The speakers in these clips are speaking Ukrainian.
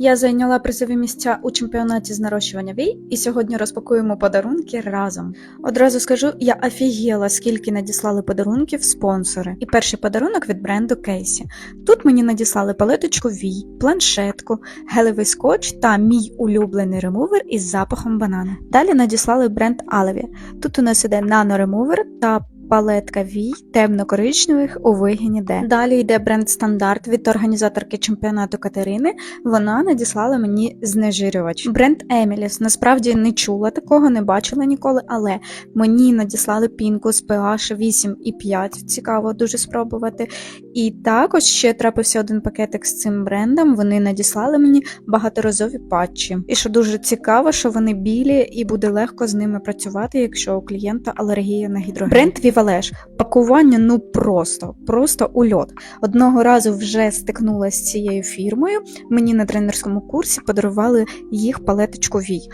Я зайняла призові місця у чемпіонаті з нарощування вій, і сьогодні розпакуємо подарунки разом. Одразу скажу, я офігела, скільки надіслали подарунків спонсори. І перший подарунок від бренду Кейсі. Тут мені надіслали палеточку вій, планшетку, гелевий скотч та мій улюблений ремувер із запахом банана. Далі надіслали бренд Алеві. Тут у нас іде наноремувер та палетка вій темно-коричневих у вигині Д. Далі йде бренд Стандарт від організаторки чемпіонату Катерини. Вона надіслала мені знежирювач. Бренд Еміліс. Насправді не чула такого, не бачила ніколи, але мені надіслали пінку з pH 8,5. Цікаво дуже спробувати. І також ще трапився один пакетик з цим брендом. Вони надіслали мені багаторазові патчі. І що дуже цікаво, що вони білі і буде легко з ними працювати, якщо у клієнта алергія на гідроген. Бренд Вівалеш. Пакування ну просто, просто ульот. Одного разу вже стикнулася з цією фірмою. Мені на тренерському курсі подарували їх палеточку Вій.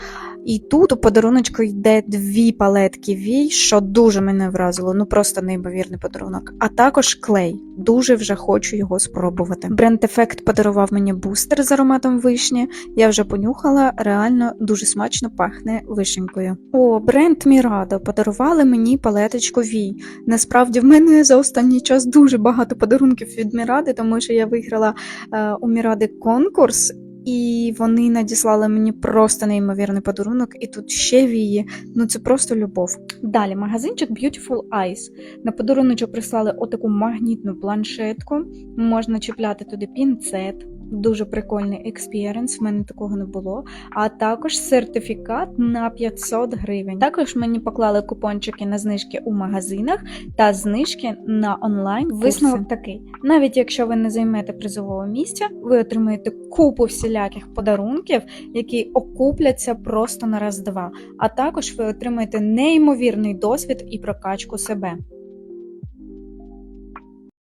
І тут у подаруночку йде дві палетки Вій, що дуже мене вразило. Ну просто неймовірний подарунок. А також клей. Дуже вже хочу його спробувати. Бренд Ефект подарував мені бустер з ароматом вишні. Я вже понюхала, реально дуже смачно пахне вишенькою. О, бренд Мірадо подарували мені палеточку Вій. Насправді в мене за останній час дуже багато подарунків від Міради, тому що я виграла е, у Міради конкурс. І вони надіслали мені просто неймовірний подарунок, і тут ще вії. Ну це просто любов. Далі магазинчик Beautiful Eyes. На подаруночок прислали отаку магнітну планшетку. Можна чіпляти туди пінцет. Дуже прикольний експіріенс, в мене такого не було. А також сертифікат на 500 гривень. Також мені поклали купончики на знижки у магазинах та знижки на онлайн. Висновок такий: навіть якщо ви не займете призового місця, ви отримаєте купу всіляких подарунків, які окупляться просто на раз-два. А також ви отримаєте неймовірний досвід і прокачку себе.